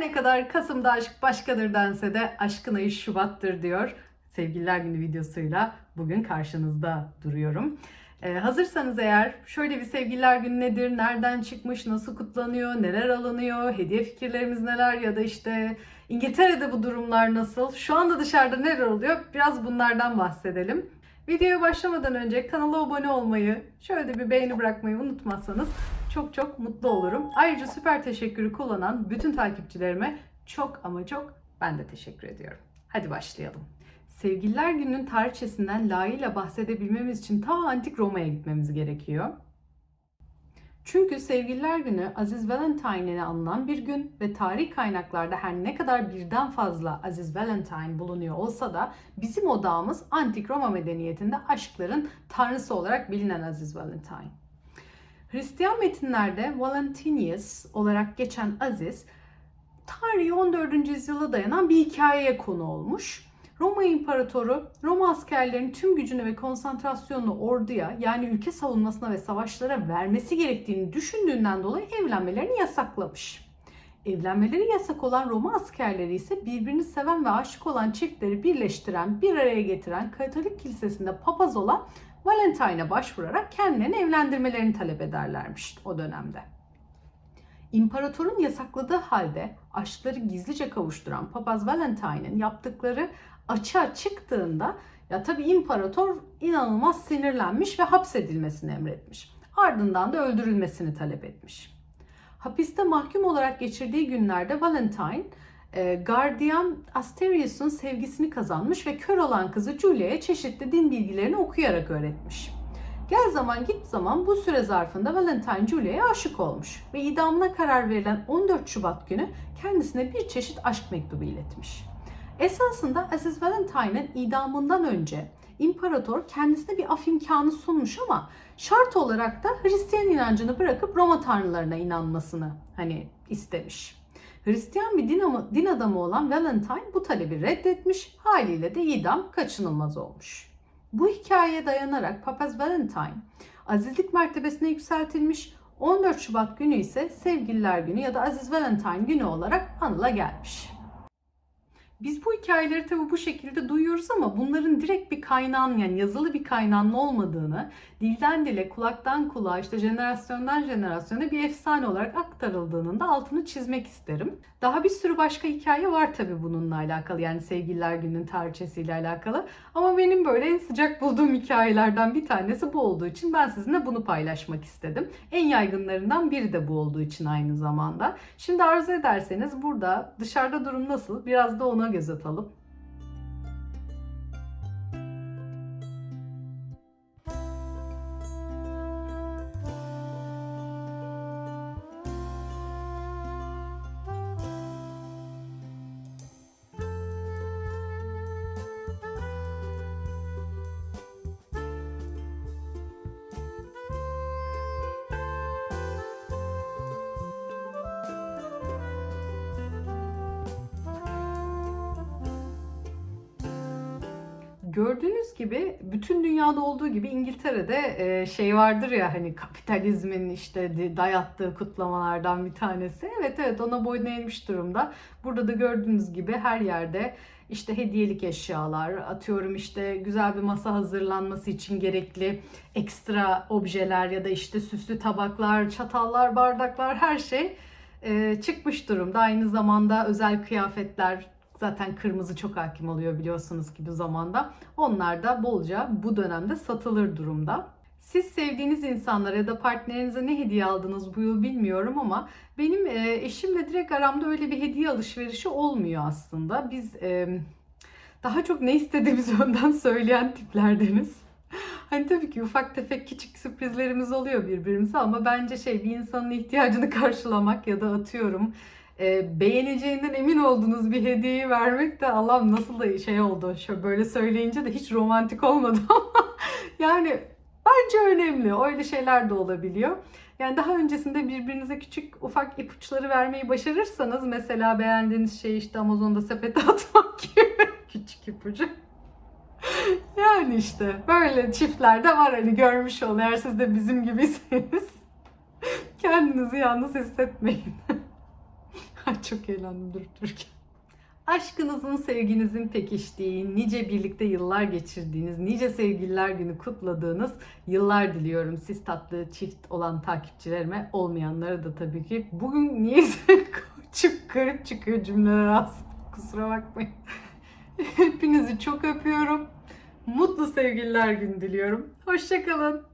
Ne kadar Kasım'da aşk başkadır dense de aşkın ayı Şubat'tır diyor. Sevgililer Günü videosuyla bugün karşınızda duruyorum. Ee, hazırsanız eğer şöyle bir sevgililer günü nedir, nereden çıkmış, nasıl kutlanıyor, neler alınıyor, hediye fikirlerimiz neler ya da işte İngiltere'de bu durumlar nasıl, şu anda dışarıda neler oluyor biraz bunlardan bahsedelim. Videoya başlamadan önce kanala abone olmayı, şöyle de bir beğeni bırakmayı unutmazsanız çok çok mutlu olurum. Ayrıca süper teşekkürü kullanan bütün takipçilerime çok ama çok ben de teşekkür ediyorum. Hadi başlayalım. Sevgililer Günü'nün tarihçesinden layığıyla bahsedebilmemiz için ta Antik Roma'ya gitmemiz gerekiyor. Çünkü Sevgililer Günü Aziz Valentine'e anılan bir gün ve tarih kaynaklarda her ne kadar birden fazla Aziz Valentine bulunuyor olsa da bizim odağımız Antik Roma medeniyetinde aşkların tanrısı olarak bilinen Aziz Valentine. Hristiyan metinlerde Valentinius olarak geçen Aziz, tarihi 14. yüzyıla dayanan bir hikayeye konu olmuş. Roma İmparatoru, Roma askerlerinin tüm gücünü ve konsantrasyonunu orduya yani ülke savunmasına ve savaşlara vermesi gerektiğini düşündüğünden dolayı evlenmelerini yasaklamış. Evlenmeleri yasak olan Roma askerleri ise birbirini seven ve aşık olan çiftleri birleştiren, bir araya getiren Katolik kilisesinde papaz olan Valentine'e başvurarak kendilerini evlendirmelerini talep ederlermiş o dönemde. İmparatorun yasakladığı halde aşkları gizlice kavuşturan papaz Valentine'in yaptıkları açığa çıktığında ya tabii imparator inanılmaz sinirlenmiş ve hapsedilmesini emretmiş. Ardından da öldürülmesini talep etmiş. Hapiste mahkum olarak geçirdiği günlerde Valentine e, gardiyan Asterius'un sevgisini kazanmış ve kör olan kızı Julia'ya çeşitli din bilgilerini okuyarak öğretmiş. Gel zaman git zaman bu süre zarfında Valentine Julia'ya aşık olmuş ve idamına karar verilen 14 Şubat günü kendisine bir çeşit aşk mektubu iletmiş. Esasında Aziz Valentine'ın idamından önce imparator kendisine bir af imkanı sunmuş ama şart olarak da Hristiyan inancını bırakıp Roma tanrılarına inanmasını hani istemiş. Hristiyan bir din, din adamı olan Valentine bu talebi reddetmiş, haliyle de idam kaçınılmaz olmuş. Bu hikayeye dayanarak Papaz Valentine azizlik mertebesine yükseltilmiş, 14 Şubat günü ise Sevgililer Günü ya da Aziz Valentine günü olarak anıla gelmiş. Biz bu hikayeleri tabii bu şekilde duyuyoruz ama bunların direkt bir kaynağın yani yazılı bir kaynağın olmadığını, dilden dile, kulaktan kulağa, işte jenerasyondan jenerasyona bir efsane olarak aktarıldığının da altını çizmek isterim. Daha bir sürü başka hikaye var tabii bununla alakalı yani Sevgililer Günü'nün tarihçesiyle alakalı. Ama benim böyle en sıcak bulduğum hikayelerden bir tanesi bu olduğu için ben sizinle bunu paylaşmak istedim. En yaygınlarından biri de bu olduğu için aynı zamanda. Şimdi arzu ederseniz burada dışarıda durum nasıl biraz da ona göz atalım. Gördüğünüz gibi bütün dünyada olduğu gibi İngiltere'de e, şey vardır ya hani kapitalizmin işte dayattığı kutlamalardan bir tanesi. Evet evet ona boyun eğmiş durumda. Burada da gördüğünüz gibi her yerde işte hediyelik eşyalar, atıyorum işte güzel bir masa hazırlanması için gerekli ekstra objeler ya da işte süslü tabaklar, çatallar, bardaklar her şey e, çıkmış durumda. Aynı zamanda özel kıyafetler zaten kırmızı çok hakim oluyor biliyorsunuz ki bu zamanda. Onlar da bolca bu dönemde satılır durumda. Siz sevdiğiniz insanlara ya da partnerinize ne hediye aldınız bu yıl bilmiyorum ama benim e, eşimle direkt aramda öyle bir hediye alışverişi olmuyor aslında. Biz e, daha çok ne istediğimizi önden söyleyen tiplerdeniz. Hani tabii ki ufak tefek küçük sürprizlerimiz oluyor birbirimize ama bence şey bir insanın ihtiyacını karşılamak ya da atıyorum e, beğeneceğinden emin olduğunuz bir hediyeyi vermek de Allah'ım nasıl da şey oldu. Şöyle böyle söyleyince de hiç romantik olmadı ama yani bence önemli. Öyle şeyler de olabiliyor. Yani daha öncesinde birbirinize küçük ufak ipuçları vermeyi başarırsanız mesela beğendiğiniz şeyi işte Amazon'da sepete atmak gibi küçük ipucu. Yani işte böyle çiftler de var hani görmüş olun eğer siz de bizim gibiyseniz kendinizi yalnız hissetmeyin. Çok eğlendim durup dururken. Aşkınızın, sevginizin pekiştiği, nice birlikte yıllar geçirdiğiniz, nice sevgililer günü kutladığınız yıllar diliyorum. Siz tatlı çift olan takipçilerime, olmayanlara da tabii ki. Bugün niye çok garip çıkıyor cümleler aslında. Kusura bakmayın. Hepinizi çok öpüyorum. Mutlu sevgililer günü diliyorum. Hoşçakalın.